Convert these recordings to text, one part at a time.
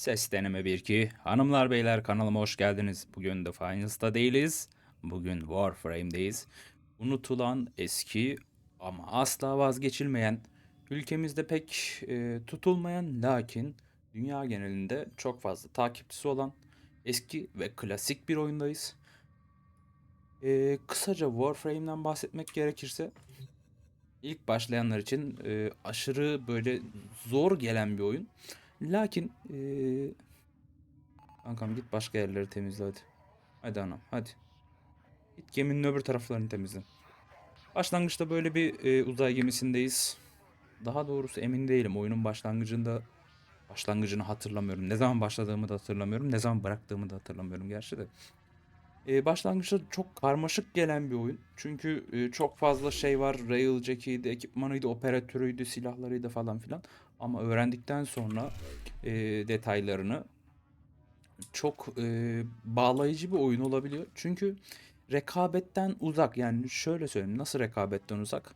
Ses deneme 1-2. Hanımlar beyler kanalıma hoş geldiniz. Bugün The Finals'ta değiliz. Bugün Warframe'deyiz. Unutulan, eski ama asla vazgeçilmeyen, ülkemizde pek e, tutulmayan lakin dünya genelinde çok fazla takipçisi olan eski ve klasik bir oyundayız. E, kısaca Warframe'den bahsetmek gerekirse ilk başlayanlar için e, aşırı böyle zor gelen bir oyun. Lakin eee kankam git başka yerleri temizle hadi. Hadi anam hadi. Git geminin öbür taraflarını temizle. Başlangıçta böyle bir eee, uzay gemisindeyiz. Daha doğrusu emin değilim. Oyunun başlangıcında başlangıcını hatırlamıyorum. Ne zaman başladığımı da hatırlamıyorum. Ne zaman bıraktığımı da hatırlamıyorum gerçi de. Eee, başlangıçta çok karmaşık gelen bir oyun. Çünkü eee, çok fazla şey var. Railjack'iydi, ekipmanıydı, operatörüydü, silahlarıydı falan filan. Ama öğrendikten sonra eee, detaylarını çok eee, bağlayıcı bir oyun olabiliyor. Çünkü rekabetten uzak. Yani şöyle söyleyeyim. Nasıl rekabetten uzak?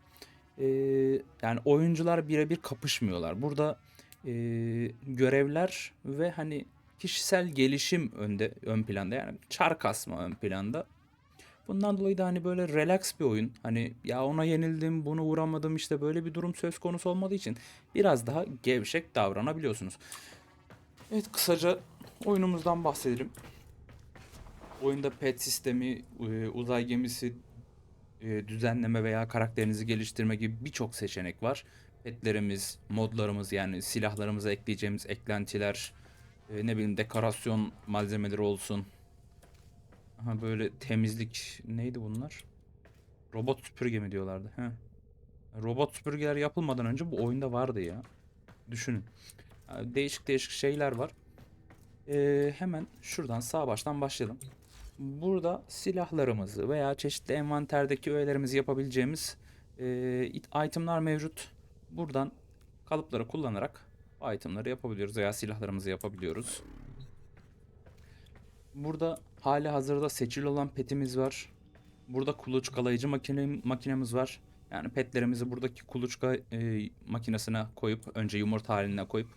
Eee, yani oyuncular birebir kapışmıyorlar. Burada eee, görevler ve hani kişisel gelişim önde ön planda. Yani çar kasma ön planda. Bundan dolayı da hani böyle relax bir oyun. Hani ya ona yenildim, bunu vuramadım işte böyle bir durum söz konusu olmadığı için biraz daha gevşek davranabiliyorsunuz. Evet kısaca oyunumuzdan bahsedelim. Oyunda pet sistemi, e, uzay gemisi e, düzenleme veya karakterinizi geliştirme gibi birçok seçenek var. Petlerimiz, modlarımız yani silahlarımıza ekleyeceğimiz eklentiler, e, ne bileyim dekorasyon malzemeleri olsun. Aha böyle temizlik neydi bunlar? Robot süpürge mi diyorlardı? He. Robot süpürgeler yapılmadan önce bu oyunda vardı ya. Düşünün. Değişik değişik şeyler var. Ee, hemen şuradan sağ baştan başlayalım. Burada silahlarımızı veya çeşitli envanterdeki öğelerimizi yapabileceğimiz e, it- itemlar mevcut. Buradan kalıpları kullanarak itemları yapabiliyoruz veya silahlarımızı yapabiliyoruz. Burada hali hazırda seçili olan petimiz var. Burada kuluçkalayıcı makine, makinemiz var. Yani petlerimizi buradaki kuluçka e, makinesine koyup önce yumurta haline koyup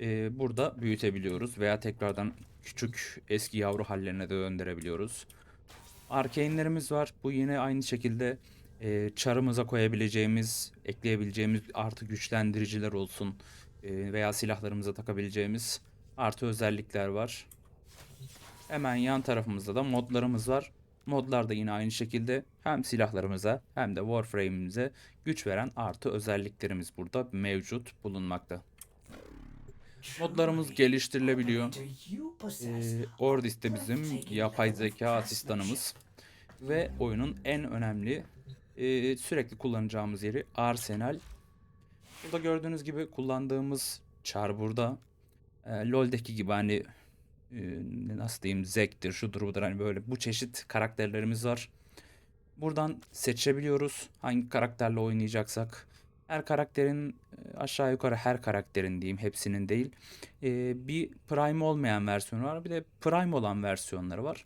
e, burada büyütebiliyoruz veya tekrardan küçük eski yavru hallerine de döndürebiliyoruz. Arkane'lerimiz var. Bu yine aynı şekilde e, çarımıza koyabileceğimiz, ekleyebileceğimiz artı güçlendiriciler olsun e, veya silahlarımıza takabileceğimiz artı özellikler var. Hemen yan tarafımızda da modlarımız var. Modlar da yine aynı şekilde hem silahlarımıza hem de Warframe'imize güç veren artı özelliklerimiz burada mevcut bulunmakta. Modlarımız geliştirilebiliyor. Ee, Ordis de bizim yapay zeka asistanımız ve oyunun en önemli e, sürekli kullanacağımız yeri Arsenal. Burada gördüğünüz gibi kullandığımız çar burada. E, LoL'deki gibi hani nasıl diyeyim Zek'tir, şudur budur hani böyle bu çeşit karakterlerimiz var. Buradan seçebiliyoruz hangi karakterle oynayacaksak. Her karakterin e, aşağı yukarı her karakterin diyeyim hepsinin değil. e, bir Prime olmayan versiyonu var bir de Prime olan versiyonları var.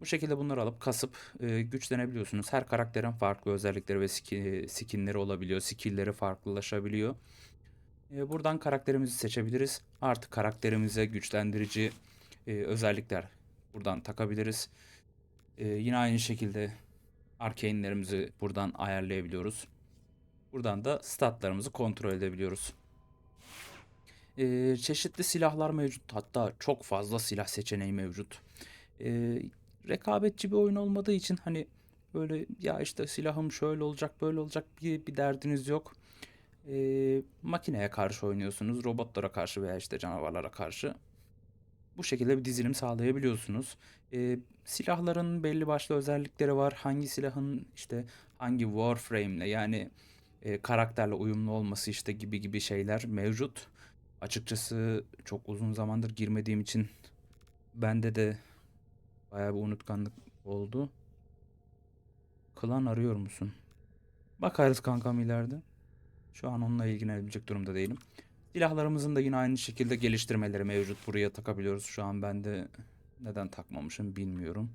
Bu şekilde bunları alıp kasıp e, güçlenebiliyorsunuz. Her karakterin farklı özellikleri ve ski- skinleri olabiliyor. Skill'leri farklılaşabiliyor. E, buradan karakterimizi seçebiliriz. Artı karakterimize güçlendirici e, özellikler buradan takabiliriz. E, yine aynı şekilde arcane'lerimizi buradan ayarlayabiliyoruz. Buradan da statlarımızı kontrol edebiliyoruz. E, çeşitli silahlar mevcut. Hatta çok fazla silah seçeneği mevcut. E, rekabetçi bir oyun olmadığı için hani böyle ya işte silahım şöyle olacak böyle olacak bir, bir derdiniz yok. E, makineye karşı oynuyorsunuz. Robotlara karşı veya işte canavarlara karşı. Bu şekilde bir dizilim sağlayabiliyorsunuz. Ee, silahların belli başlı özellikleri var. Hangi silahın işte hangi warframe'le yani e, karakterle uyumlu olması işte gibi gibi şeyler mevcut. Açıkçası çok uzun zamandır girmediğim için bende de bayağı bir unutkanlık oldu. Klan arıyor musun? Bakarız kankam ileride. Şu an onunla ilgilenebilecek durumda değilim. Silahlarımızın da yine aynı şekilde geliştirmeleri mevcut. Buraya takabiliyoruz. Şu an ben de neden takmamışım bilmiyorum.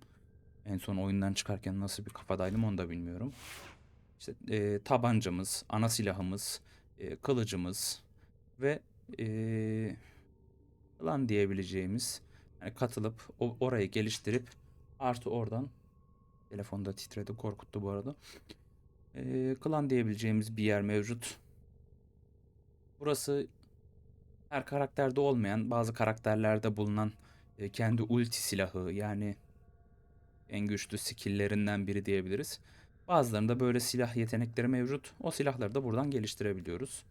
En son oyundan çıkarken nasıl bir kafadaydım onu da bilmiyorum. İşte e, tabancamız, ana silahımız, e, kılıcımız ve e, klan diyebileceğimiz yani katılıp o, orayı geliştirip artı oradan telefonda titredi korkuttu bu arada. Ee, klan diyebileceğimiz bir yer mevcut. Burası her karakterde olmayan bazı karakterlerde bulunan e, kendi ulti silahı yani en güçlü skill'lerinden biri diyebiliriz. Bazılarında böyle silah yetenekleri mevcut. O silahları da buradan geliştirebiliyoruz.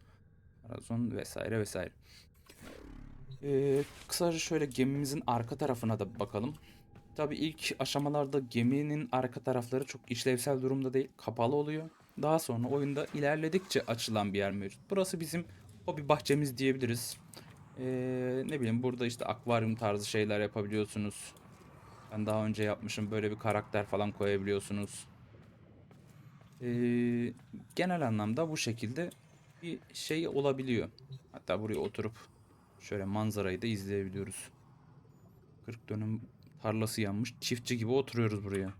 Arazon vesaire vesaire. Ee, kısaca şöyle gemimizin arka tarafına da bakalım. Tabii ilk aşamalarda geminin arka tarafları çok işlevsel durumda değil, kapalı oluyor. Daha sonra oyunda ilerledikçe açılan bir yer mevcut. Burası bizim hobi bahçemiz diyebiliriz. Ee, ne bileyim burada işte akvaryum tarzı şeyler yapabiliyorsunuz. Ben daha önce yapmışım böyle bir karakter falan koyabiliyorsunuz. Ee, genel anlamda bu şekilde bir şey olabiliyor. Hatta buraya oturup şöyle manzarayı da izleyebiliyoruz. 40 dönüm tarlası yanmış. Çiftçi gibi oturuyoruz buraya.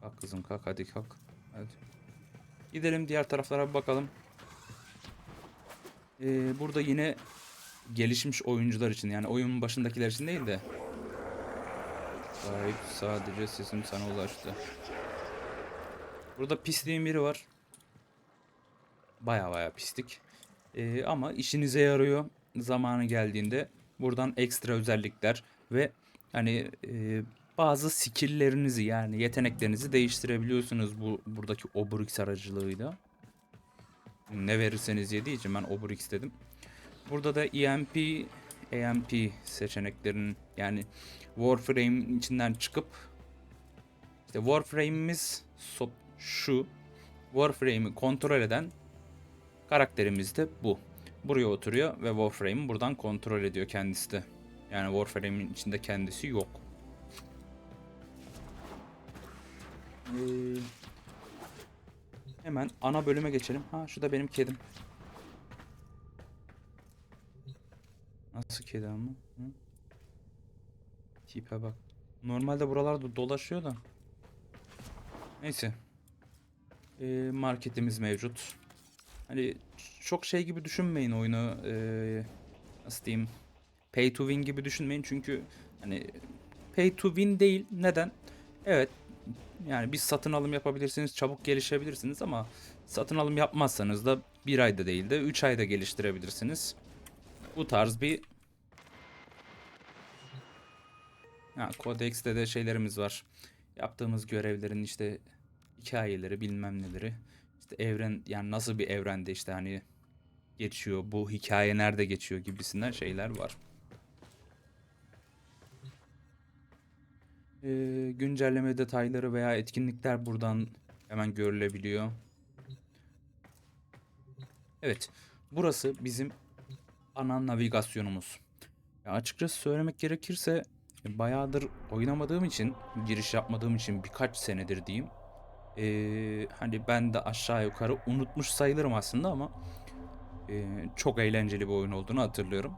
Kalk kızım kalk hadi kalk. Hadi. Gidelim diğer taraflara bir bakalım. Ee, burada yine gelişmiş oyuncular için yani oyunun başındakiler için değil de Sahip sadece sesim sana ulaştı. Burada pisliğin biri var. Baya baya pislik. Ee, ama işinize yarıyor. Zamanı geldiğinde buradan ekstra özellikler ve hani e, bazı skill'lerinizi yani yeteneklerinizi değiştirebiliyorsunuz bu buradaki Obrix aracılığıyla. Ne verirseniz yediği için ben Obrix dedim. Burada da EMP, AMP seçeneklerin yani Warframe'in içinden çıkıp işte Warframe'imiz so- şu Warframe'i kontrol eden karakterimiz de bu. Buraya oturuyor ve Warframe'i buradan kontrol ediyor kendisi de. Yani Warframe'in içinde kendisi yok. Ee, hemen ana bölüme geçelim. Ha şu da benim kedim. Nasıl kedi ama? Hı? Tipe bak. Normalde buralarda dolaşıyor da. Neyse. Ee, marketimiz mevcut. Hani çok şey gibi düşünmeyin oyunu. Ee, nasıl diyeyim? Pay to win gibi düşünmeyin çünkü hani pay to win değil. Neden? Evet. Yani bir satın alım yapabilirsiniz, çabuk gelişebilirsiniz ama satın alım yapmazsanız da bir ayda değil de 3 ayda geliştirebilirsiniz. Bu tarz bir Ha, Codex'te de şeylerimiz var. Yaptığımız görevlerin işte hikayeleri bilmem neleri. İşte evren yani nasıl bir evrende işte hani geçiyor bu hikaye nerede geçiyor gibisinden şeyler var. Ee, güncelleme detayları veya etkinlikler buradan hemen görülebiliyor. Evet, burası bizim ana navigasyonumuz. Ya açıkçası söylemek gerekirse e, bayağıdır oynamadığım için, giriş yapmadığım için birkaç senedir diyeyim. Ee, hani ben de aşağı yukarı unutmuş sayılırım aslında ama e, çok eğlenceli bir oyun olduğunu hatırlıyorum.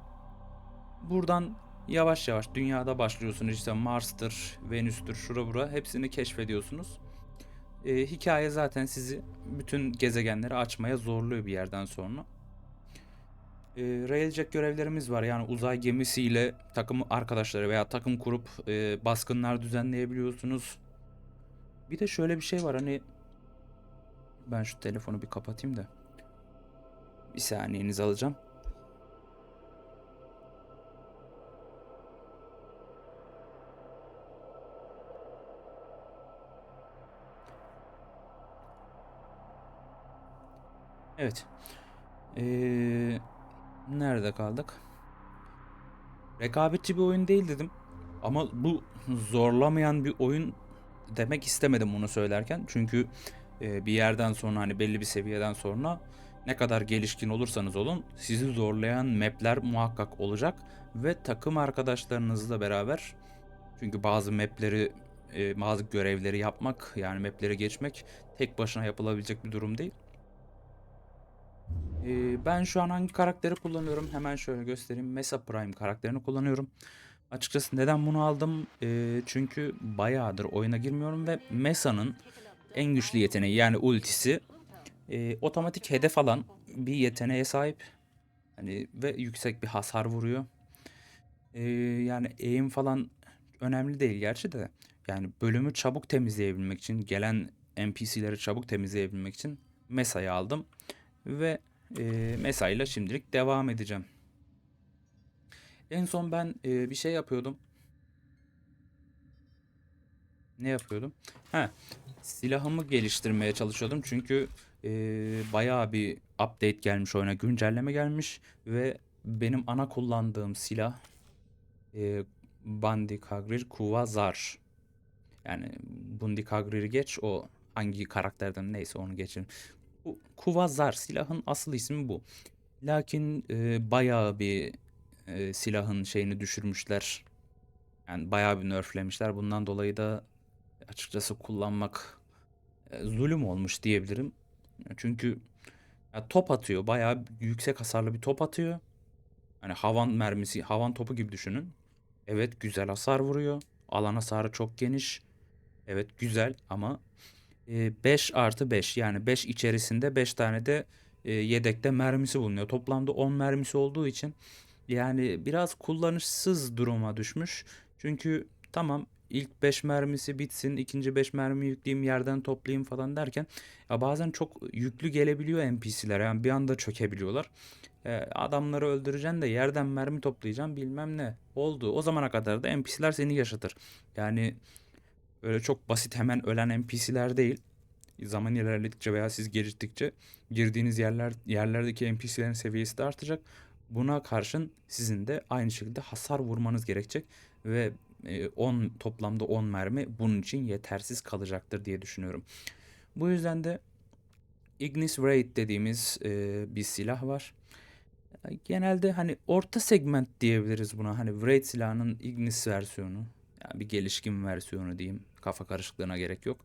Buradan yavaş yavaş dünyada başlıyorsunuz işte Mars'tır, Venüs'tür, şura bura hepsini keşfediyorsunuz. Ee, hikaye zaten sizi bütün gezegenleri açmaya zorluyor bir yerden sonra. E, Railjack görevlerimiz var. Yani uzay gemisiyle takım arkadaşları veya takım kurup e, baskınlar düzenleyebiliyorsunuz. Bir de şöyle bir şey var hani ben şu telefonu bir kapatayım da. Bir saniyenizi alacağım. Evet. Ee, nerede kaldık? Rekabetçi bir oyun değil dedim. Ama bu zorlamayan bir oyun demek istemedim bunu söylerken. Çünkü e, bir yerden sonra hani belli bir seviyeden sonra ne kadar gelişkin olursanız olun sizi zorlayan mapler muhakkak olacak ve takım arkadaşlarınızla beraber çünkü bazı mapleri e, bazı görevleri yapmak yani mapleri geçmek tek başına yapılabilecek bir durum değil. Ee, ben şu an hangi karakteri kullanıyorum? Hemen şöyle göstereyim. Mesa Prime karakterini kullanıyorum. Açıkçası neden bunu aldım? Ee, çünkü bayağıdır oyuna girmiyorum ve Mesa'nın en güçlü yeteneği yani ultisi e, otomatik hedef alan bir yeteneğe sahip. Hani ve yüksek bir hasar vuruyor. Ee, yani aim falan önemli değil gerçi de. Yani bölümü çabuk temizleyebilmek için, gelen NPC'leri çabuk temizleyebilmek için Mesa'yı aldım. Ve e, Mesa ile şimdilik devam edeceğim. En son ben e, bir şey yapıyordum. Ne yapıyordum? Ha, silahımı geliştirmeye çalışıyordum çünkü e, bayağı bir update gelmiş oyuna, güncelleme gelmiş ve benim ana kullandığım silah e, Bandikagrir Kuvazar. Yani Bundikagrir'i geç o hangi karakterden neyse onu geçelim. Bu Kuvazar silahın asıl ismi bu. Lakin e, bayağı bir e, silahın şeyini düşürmüşler. Yani bayağı bir nerflemişler. Bundan dolayı da açıkçası kullanmak e, zulüm olmuş diyebilirim. Çünkü ya top atıyor. Bayağı yüksek hasarlı bir top atıyor. Hani havan mermisi, havan topu gibi düşünün. Evet güzel hasar vuruyor. Alan hasarı çok geniş. Evet güzel ama 5 artı 5 yani 5 içerisinde 5 tane de e, yedekte mermisi bulunuyor. Toplamda 10 mermisi olduğu için yani biraz kullanışsız duruma düşmüş. Çünkü tamam ilk 5 mermisi bitsin, ikinci 5 mermi yükleyeyim, yerden toplayayım falan derken ya bazen çok yüklü gelebiliyor NPC'ler. Yani bir anda çökebiliyorlar. E, adamları öldüreceksin de yerden mermi toplayacaksın bilmem ne. Oldu. O zamana kadar da NPC'ler seni yaşatır. Yani öyle çok basit hemen ölen NPC'ler değil. Zaman ilerledikçe veya siz geliştikçe girdiğiniz yerler yerlerdeki NPC'lerin seviyesi de artacak. Buna karşın sizin de aynı şekilde hasar vurmanız gerekecek ve e, 10 toplamda 10 mermi bunun için yetersiz kalacaktır diye düşünüyorum. Bu yüzden de Ignis Raid dediğimiz e, bir silah var. Genelde hani orta segment diyebiliriz buna. Hani Raid silahının Ignis versiyonu. Yani bir gelişkin versiyonu diyeyim. Kafa karışıklığına gerek yok.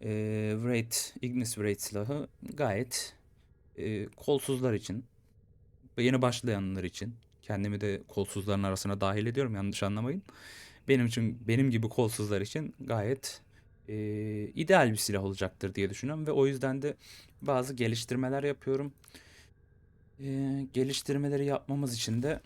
E, Raid, Ignis Raid silahı gayet e, kolsuzlar için yeni başlayanlar için kendimi de kolsuzların arasına dahil ediyorum yanlış anlamayın. Benim için benim gibi kolsuzlar için gayet e, ideal bir silah olacaktır diye düşünüyorum ve o yüzden de bazı geliştirmeler yapıyorum. E, geliştirmeleri yapmamız için de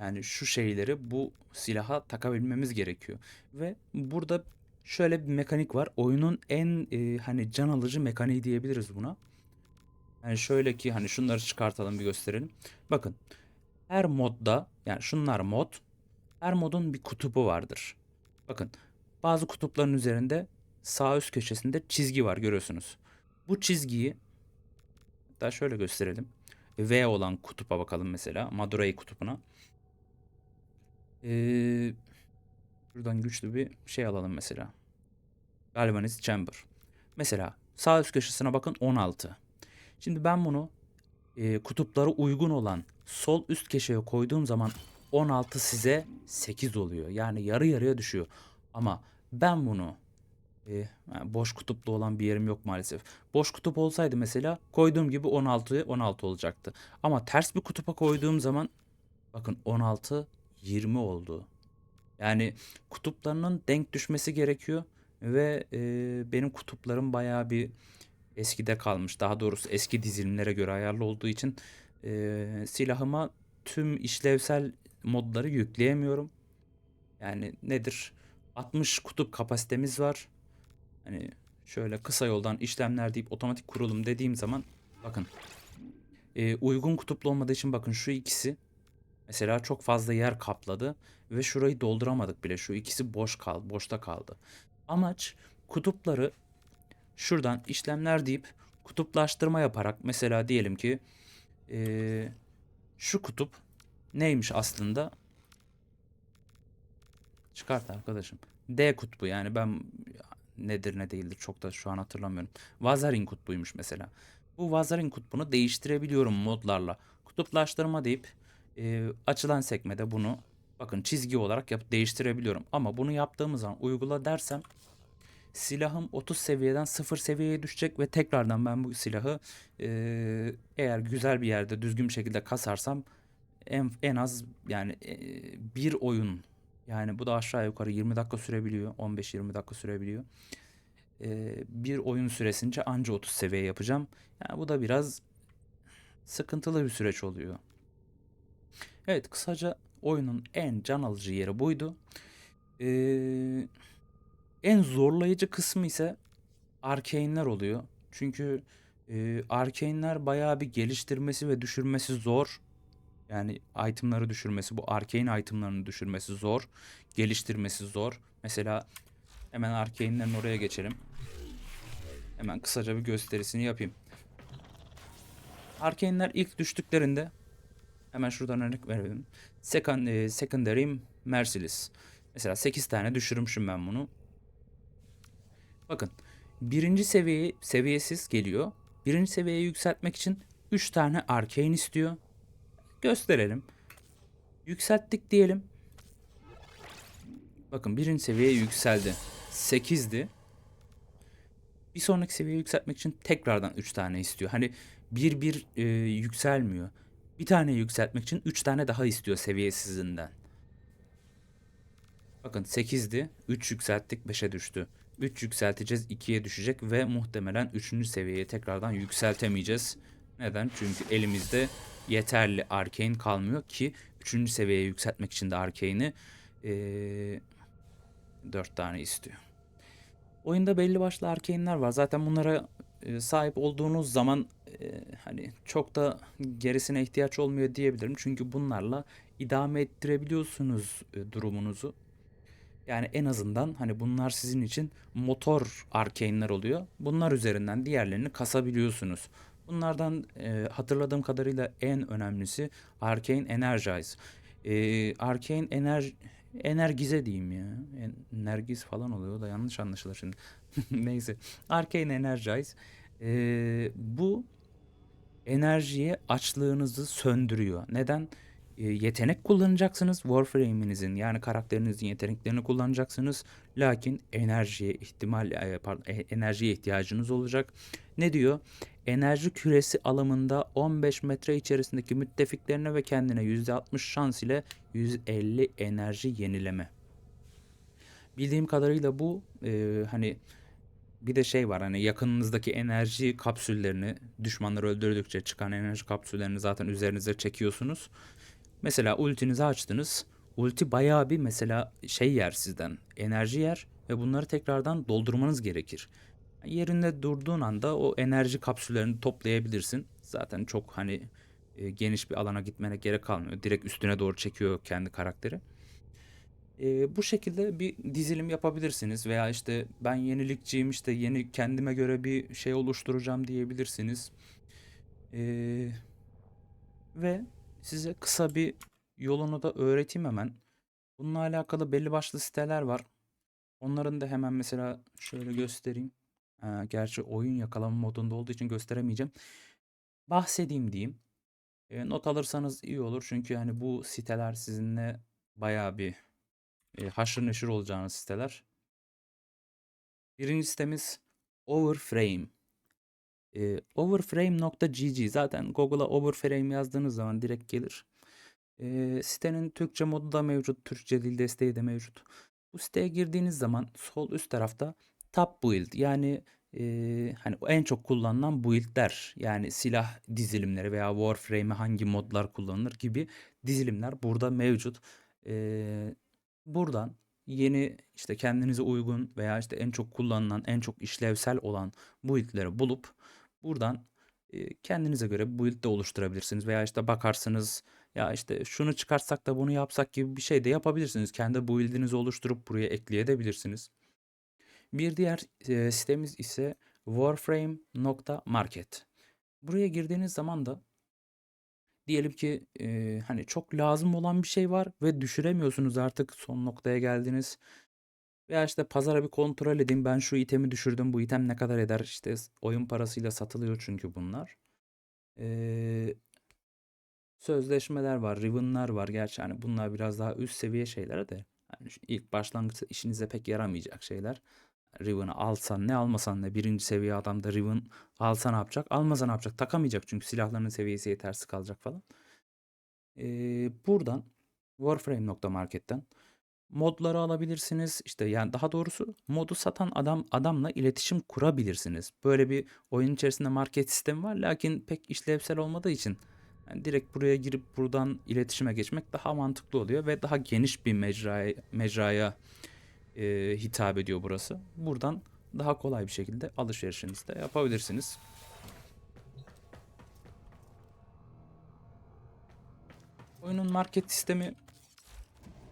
yani şu şeyleri bu silaha takabilmemiz gerekiyor. Ve burada şöyle bir mekanik var. Oyunun en e, hani can alıcı mekaniği diyebiliriz buna. Yani şöyle ki hani şunları çıkartalım bir gösterelim. Bakın her modda yani şunlar mod her modun bir kutubu vardır. Bakın bazı kutupların üzerinde sağ üst köşesinde çizgi var görüyorsunuz. Bu çizgiyi hatta şöyle gösterelim. V olan kutupa bakalım mesela. Madurai kutupuna. Ee, şuradan güçlü bir şey alalım mesela. Galvanize Chamber. Mesela sağ üst köşesine bakın 16. Şimdi ben bunu e, kutuplara uygun olan sol üst köşeye koyduğum zaman 16 size 8 oluyor. Yani yarı yarıya düşüyor. Ama ben bunu e, boş kutuplu olan bir yerim yok maalesef. Boş kutup olsaydı mesela koyduğum gibi 16 16 olacaktı. Ama ters bir kutupa koyduğum zaman bakın 16 20 oldu. Yani kutuplarının denk düşmesi gerekiyor ve e, benim kutuplarım bayağı bir eskide kalmış. Daha doğrusu eski dizilimlere göre ayarlı olduğu için e, silahıma tüm işlevsel modları yükleyemiyorum. Yani nedir? 60 kutup kapasitemiz var. Hani şöyle kısa yoldan işlemler deyip otomatik kurulum dediğim zaman bakın e, uygun kutuplu olmadığı için bakın şu ikisi mesela çok fazla yer kapladı ve şurayı dolduramadık bile. Şu ikisi boş kaldı, boşta kaldı. Amaç kutupları şuradan işlemler deyip kutuplaştırma yaparak mesela diyelim ki e, şu kutup neymiş aslında? Çıkart arkadaşım. D kutbu yani ben nedir ne değildir çok da şu an hatırlamıyorum. Vazarin kutbuymuş mesela. Bu Vazarin kutbunu değiştirebiliyorum modlarla. Kutuplaştırma deyip e, açılan sekmede bunu bakın çizgi olarak yap değiştirebiliyorum. Ama bunu yaptığımız zaman uygula dersem silahım 30 seviyeden 0 seviyeye düşecek ve tekrardan ben bu silahı e, eğer güzel bir yerde düzgün bir şekilde kasarsam en, en az yani e, bir oyun yani bu da aşağı yukarı 20 dakika sürebiliyor 15-20 dakika sürebiliyor. E, bir oyun süresince anca 30 seviye yapacağım. Yani bu da biraz sıkıntılı bir süreç oluyor Evet kısaca oyunun en can alıcı yeri buydu. Ee, en zorlayıcı kısmı ise arcane'ler oluyor. Çünkü e, arcane'ler bayağı bir geliştirmesi ve düşürmesi zor. Yani itemları düşürmesi, bu arcane itemlarını düşürmesi zor. Geliştirmesi zor. Mesela hemen arcane'lerin oraya geçelim. Hemen kısaca bir gösterisini yapayım. Arcane'ler ilk düştüklerinde hemen şuradan örnek verelim. Second, e, secondary Merciless. Mesela 8 tane düşürmüşüm ben bunu. Bakın birinci seviye seviyesiz geliyor. Birinci seviyeye yükseltmek için 3 tane arcane istiyor. Gösterelim. Yükselttik diyelim. Bakın birinci seviyeye yükseldi. 8'di. Bir sonraki seviyeye yükseltmek için tekrardan 3 tane istiyor. Hani bir bir e, yükselmiyor. Bir tane yükseltmek için 3 tane daha istiyor seviyesizinden. Bakın 8'di. 3 yükselttik 5'e düştü. 3 yükselteceğiz 2'ye düşecek ve muhtemelen 3. seviyeye tekrardan yükseltemeyeceğiz. Neden? Çünkü elimizde yeterli arcane kalmıyor ki 3. seviyeye yükseltmek için de arcane'i ee, 4 tane istiyor. Oyunda belli başlı arcane'ler var. Zaten bunlara sahip olduğunuz zaman e, hani çok da gerisine ihtiyaç olmuyor diyebilirim. Çünkü bunlarla idame ettirebiliyorsunuz e, durumunuzu. Yani en azından hani bunlar sizin için motor arcane'ler oluyor. Bunlar üzerinden diğerlerini kasabiliyorsunuz. Bunlardan e, hatırladığım kadarıyla en önemlisi Arcane Energize. E, Arcane Ener Energize diyeyim ya. Energiz falan oluyor da yanlış anlaşılır şimdi. Neyse. Arcane Energize. E, bu enerjiye açlığınızı söndürüyor. Neden? E, yetenek kullanacaksınız. Warframe'inizin yani karakterinizin yeteneklerini kullanacaksınız. Lakin enerjiye ihtimal e, pardon, e, enerjiye ihtiyacınız olacak. Ne diyor? Enerji küresi alımında 15 metre içerisindeki müttefiklerine ve kendine %60 şans ile 150 enerji yenileme. Bildiğim kadarıyla bu e, hani bir de şey var hani yakınınızdaki enerji kapsüllerini düşmanları öldürdükçe çıkan enerji kapsüllerini zaten üzerinize çekiyorsunuz. Mesela ultinizi açtınız. Ulti bayağı bir mesela şey yer sizden. Enerji yer ve bunları tekrardan doldurmanız gerekir. Yerinde durduğun anda o enerji kapsüllerini toplayabilirsin. Zaten çok hani e, geniş bir alana gitmene gerek kalmıyor. Direkt üstüne doğru çekiyor kendi karakteri. E, bu şekilde bir dizilim yapabilirsiniz veya işte ben yenilikçiyim işte yeni kendime göre bir şey oluşturacağım diyebilirsiniz. E, ve size kısa bir yolunu da öğreteyim hemen. Bununla alakalı belli başlı siteler var. Onların da hemen mesela şöyle göstereyim. Ee, gerçi oyun yakalama modunda olduğu için gösteremeyeceğim. Bahsedeyim diyeyim. E, not alırsanız iyi olur. Çünkü yani bu siteler sizinle bayağı bir e, haşır neşir olacağınız siteler. Birinci sitemiz Overframe. E, overframe.gg zaten Google'a overframe yazdığınız zaman direkt gelir. E, sitenin Türkçe modu da mevcut. Türkçe dil desteği de mevcut. Bu siteye girdiğiniz zaman sol üst tarafta top build yani e, hani en çok kullanılan buildler yani silah dizilimleri veya Warframe'e hangi modlar kullanılır gibi dizilimler burada mevcut. E, buradan yeni işte kendinize uygun veya işte en çok kullanılan, en çok işlevsel olan build'leri bulup buradan kendinize göre build de oluşturabilirsiniz veya işte bakarsınız ya işte şunu çıkartsak da bunu yapsak gibi bir şey de yapabilirsiniz. Kendi build'inizi oluşturup buraya ekleyebilirsiniz. Bir diğer sitemiz ise warframe.market. Buraya girdiğiniz zaman da diyelim ki e, hani çok lazım olan bir şey var ve düşüremiyorsunuz artık son noktaya geldiniz. Veya işte pazara bir kontrol edeyim ben şu itemi düşürdüm bu item ne kadar eder işte oyun parasıyla satılıyor çünkü bunlar. Ee, sözleşmeler var, Riven'lar var. Gerçi hani bunlar biraz daha üst seviye şeyler de. Yani ilk başlangıçta işinize pek yaramayacak şeyler. Riven'ı alsan ne almasan ne birinci seviye adamda Riven alsa ne yapacak almasa ne yapacak takamayacak çünkü silahlarının seviyesi yetersiz kalacak falan. Ee, buradan Warframe.market'ten modları alabilirsiniz. İşte yani daha doğrusu modu satan adam adamla iletişim kurabilirsiniz. Böyle bir oyun içerisinde market sistemi var lakin pek işlevsel olmadığı için Yani direkt buraya girip buradan iletişime geçmek daha mantıklı oluyor ve daha geniş bir mecraya, mecraya e, hitap ediyor burası. Buradan daha kolay bir şekilde alışverişinizi de yapabilirsiniz. Oyunun market sistemi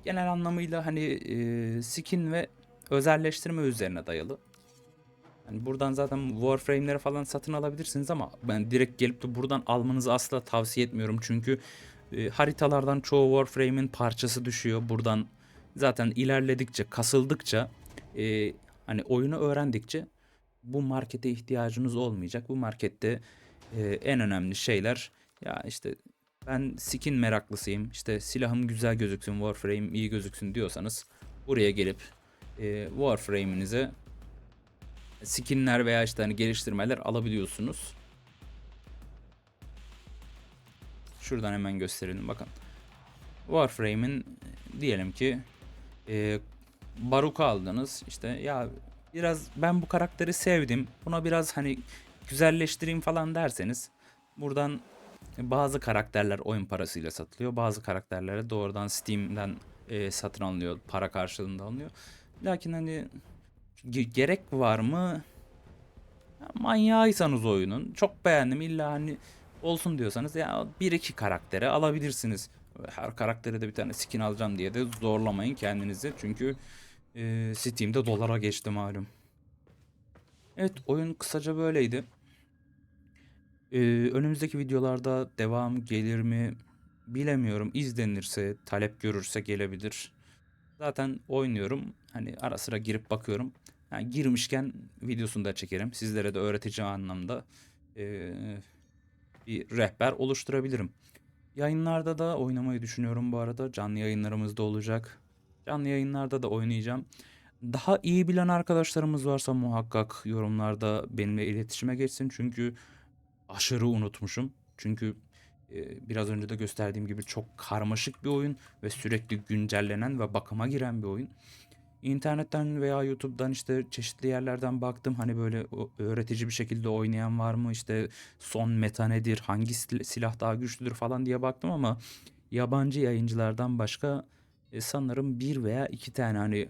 genel anlamıyla hani e, skin ve özelleştirme üzerine dayalı. Hani buradan zaten Warframe'leri falan satın alabilirsiniz ama ben direkt gelip de buradan almanızı asla tavsiye etmiyorum. Çünkü e, haritalardan çoğu Warframe'in parçası düşüyor. Buradan zaten ilerledikçe, kasıldıkça, e, hani oyunu öğrendikçe bu markete ihtiyacınız olmayacak. Bu markette e, en önemli şeyler ya işte ben skin meraklısıyım. İşte silahım güzel gözüksün, Warframe iyi gözüksün diyorsanız buraya gelip e, Warframe'inize skinler veya işte hani geliştirmeler alabiliyorsunuz. Şuradan hemen gösterelim bakın. Warframe'in diyelim ki e, Baruka aldınız. İşte ya biraz ben bu karakteri sevdim. Buna biraz hani güzelleştireyim falan derseniz buradan bazı karakterler oyun parasıyla satılıyor. Bazı karakterlere doğrudan Steam'den e, satın alınıyor. Para karşılığında alınıyor. Lakin hani ge- gerek var mı? Ya Manyağıysanız oyunun çok beğendim illa hani olsun diyorsanız ya bir iki karaktere alabilirsiniz. Her karaktere de bir tane skin alacağım diye de zorlamayın kendinizi. Çünkü e, Steam'de dolara geçti malum. Evet oyun kısaca böyleydi. Ee, önümüzdeki videolarda devam gelir mi bilemiyorum. İzlenirse, talep görürse gelebilir. Zaten oynuyorum. Hani ara sıra girip bakıyorum. Yani girmişken videosunu da çekerim. Sizlere de öğretici anlamda ee, bir rehber oluşturabilirim. Yayınlarda da oynamayı düşünüyorum bu arada. Canlı yayınlarımız da olacak. Canlı yayınlarda da oynayacağım. Daha iyi bilen arkadaşlarımız varsa muhakkak yorumlarda benimle iletişime geçsin. Çünkü aşırı unutmuşum. Çünkü e, biraz önce de gösterdiğim gibi çok karmaşık bir oyun ve sürekli güncellenen ve bakıma giren bir oyun. İnternetten veya YouTube'dan işte çeşitli yerlerden baktım hani böyle öğretici bir şekilde oynayan var mı işte son meta nedir hangi sil- silah daha güçlüdür falan diye baktım ama yabancı yayıncılardan başka e, sanırım bir veya iki tane hani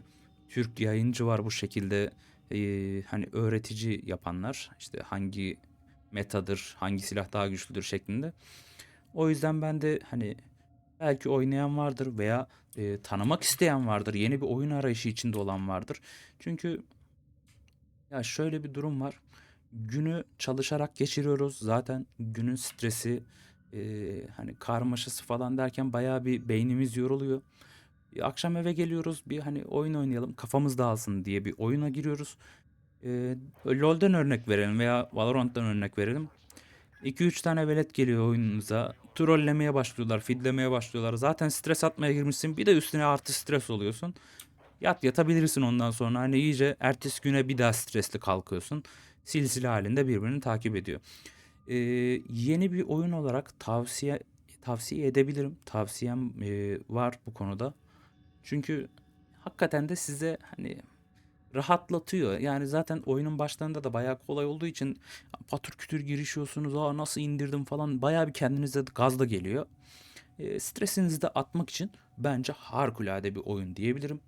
Türk yayıncı var bu şekilde e, hani öğretici yapanlar işte hangi metadır, hangi silah daha güçlüdür şeklinde. O yüzden ben de hani belki oynayan vardır veya e, tanımak isteyen vardır. Yeni bir oyun arayışı içinde olan vardır. Çünkü ya şöyle bir durum var. Günü çalışarak geçiriyoruz. Zaten günün stresi, e, hani karmaşası falan derken bayağı bir beynimiz yoruluyor. Akşam eve geliyoruz bir hani oyun oynayalım kafamız dağılsın diye bir oyuna giriyoruz. E, LoL'den örnek verelim veya Valorant'tan örnek verelim. 2-3 tane velet geliyor oyunumuza. Trollemeye başlıyorlar, feedlemeye başlıyorlar. Zaten stres atmaya girmişsin. Bir de üstüne artı stres oluyorsun. Yat yatabilirsin ondan sonra. Hani iyice ertesi güne bir daha stresli kalkıyorsun. Silsile halinde birbirini takip ediyor. Ee, yeni bir oyun olarak tavsiye tavsiye edebilirim. Tavsiyem e, var bu konuda. Çünkü hakikaten de size hani rahatlatıyor. Yani zaten oyunun başlarında da bayağı kolay olduğu için patır kütür girişiyorsunuz. Aa nasıl indirdim falan bayağı bir kendinize gazla geliyor. E, stresinizi de atmak için bence harikulade bir oyun diyebilirim.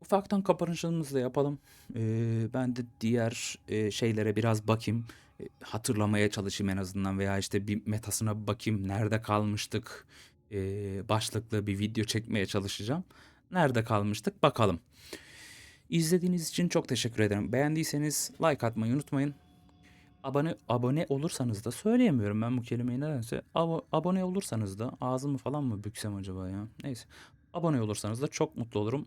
Ufaktan kapanışımızı da yapalım. E, ben de diğer e, şeylere biraz bakayım. E, hatırlamaya çalışayım en azından veya işte bir metasına bakayım. Nerede kalmıştık? E, başlıklı bir video çekmeye çalışacağım. Nerede kalmıştık bakalım. İzlediğiniz için çok teşekkür ederim. Beğendiyseniz like atmayı unutmayın. Abone abone olursanız da söyleyemiyorum ben bu kelimeyi nedense. Abo- abone olursanız da ağzımı falan mı büksem acaba ya? Neyse. Abone olursanız da çok mutlu olurum.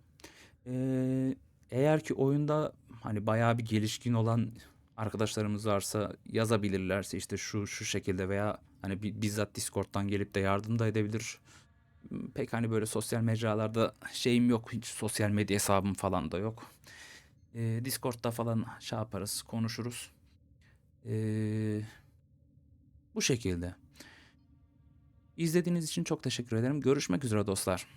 Ee, eğer ki oyunda hani bayağı bir gelişkin olan arkadaşlarımız varsa yazabilirlerse işte şu şu şekilde veya hani bi- bizzat Discord'dan gelip de yardım da edebilir. Pek hani böyle sosyal mecralarda şeyim yok. Hiç sosyal medya hesabım falan da yok. Ee, Discord'da falan şey yaparız, konuşuruz. Ee, bu şekilde. İzlediğiniz için çok teşekkür ederim. Görüşmek üzere dostlar.